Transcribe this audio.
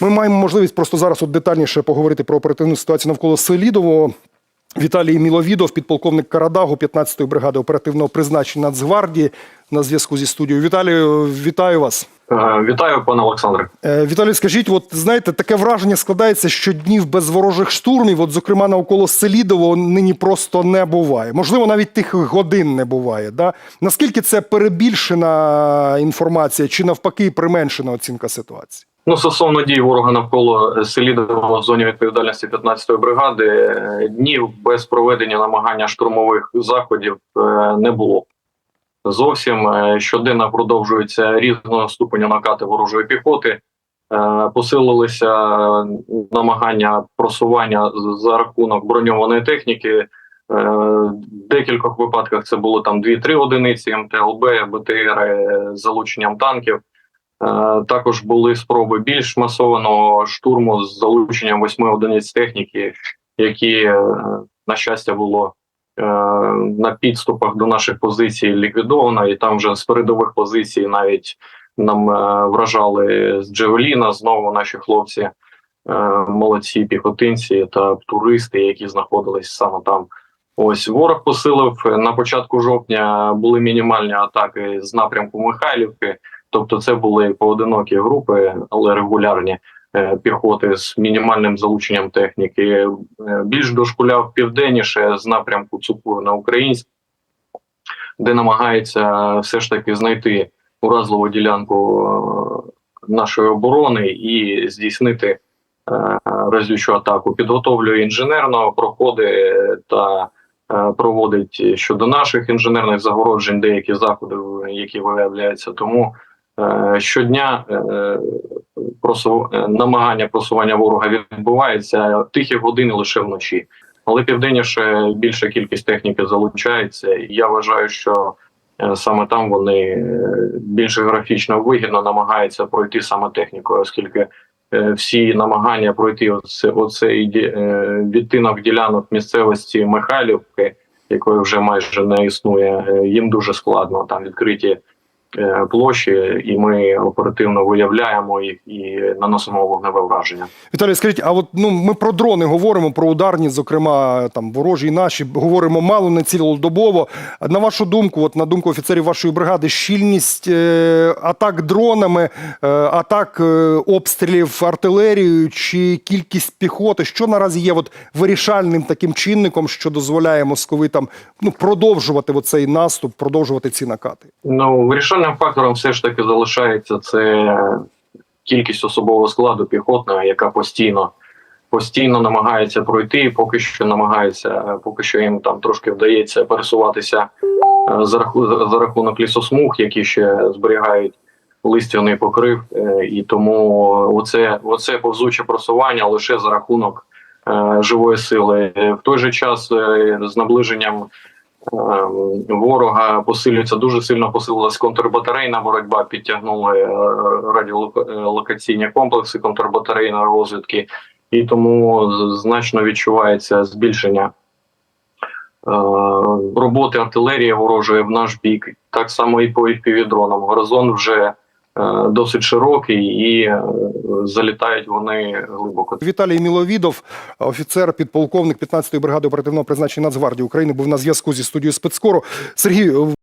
Ми маємо можливість просто зараз от детальніше поговорити про оперативну ситуацію навколо Селідового. Віталій Міловідов, підполковник Карадагу 15-ї бригади оперативного призначення Нацгвардії на зв'язку зі студією. Віталію, вітаю вас. Е, Вітаю, пане Олександре. Е, Віталій, скажіть, от знаєте, таке враження складається, що днів без ворожих штурмів, от зокрема навколо Селідового, нині просто не буває. Можливо, навіть тих годин не буває. Да? Наскільки це перебільшена інформація, чи навпаки применшена оцінка ситуації? Ну, стосовно дій ворога навколо Селідового в зоні відповідальності 15-ї бригади, е, днів без проведення намагання штурмових заходів е, не було. Зовсім е, щоденно продовжуються різного ступеню накати ворожої піхоти. Посилилися намагання просування за рахунок броньованої техніки. В декількох випадках це було там 2-3 одиниці МТЛБ, БТР залученням танків. Е, Також були спроби більш масованого штурму з залученням восьми одиниць техніки, які, е, на щастя, було е, на підступах до наших позицій ліквідовано, і там вже з передових позицій навіть нам вражали з Джевеліна знову наші хлопці, молодці піхотинці та туристи, які знаходились саме там. Ось ворог посилив на початку жовтня. Були мінімальні атаки з напрямку Михайлівки. Тобто, це були поодинокі групи, але регулярні е, піхоти з мінімальним залученням техніки. Е, Більш дошкуляв південніше з напрямку Цукур на Українськ, де намагається все ж таки знайти уразливу ділянку е, нашої оборони і здійснити разючу атаку. Підготовлює інженерно проходи та проводить щодо наших інженерних загороджень деякі заходи, які виявляються. Тому щодня е, е, намагання просування ворога відбувається тихі години лише вночі. Але південніше більша кількість техніки залучається. І я вважаю, що е, саме там вони е, більш географічно вигідно намагаються пройти саме технікою, оскільки е, всі намагання пройти оце, оцей е, відтинок ділянок місцевості Михайлівки, якої вже майже не існує, е, їм дуже складно там відкриті е, площі, і ми оперативно виявляємо їх і наносимо вогневе враження. Віталій, скажіть, а от ну ми про дрони говоримо, про ударні, зокрема там ворожі і наші, говоримо мало не цілодобово. На вашу думку, от на думку офіцерів вашої бригади, щільність е, атак дронами, е, атак е, обстрілів артилерією чи кількість піхоти, що наразі є от вирішальним таким чинником, що дозволяє московитам ну продовжувати оцей наступ, продовжувати ці накати? Ну, вирішальним фактором все ж таки залишається це кількість особового складу піхотного, яка постійно постійно намагається пройти, і поки що намагається, поки що їм там трошки вдається пересуватися е, за рахунок за рахунок лісосмуг, які ще зберігають листяний покрив, е, і тому оце, оце повзуче просування лише за рахунок е, живої сили. В той же час з наближенням ворога посилюється дуже сильно посилилась контрбатарейна боротьба. Підтягнули е, радіолокаційні комплекси контрбатарейної розвідки, і тому значно відчувається збільшення е, роботи артилерії ворожої в наш бік. Так само і по FPV-дронам. Горизонт вже е, досить широкий і е, залітають вони глибоко. Віталій Міловідов, офіцер, підполковник 15-ї бригади оперативного призначення Нацгвардії України, був на зв'язку зі студією спецкору. Сергій,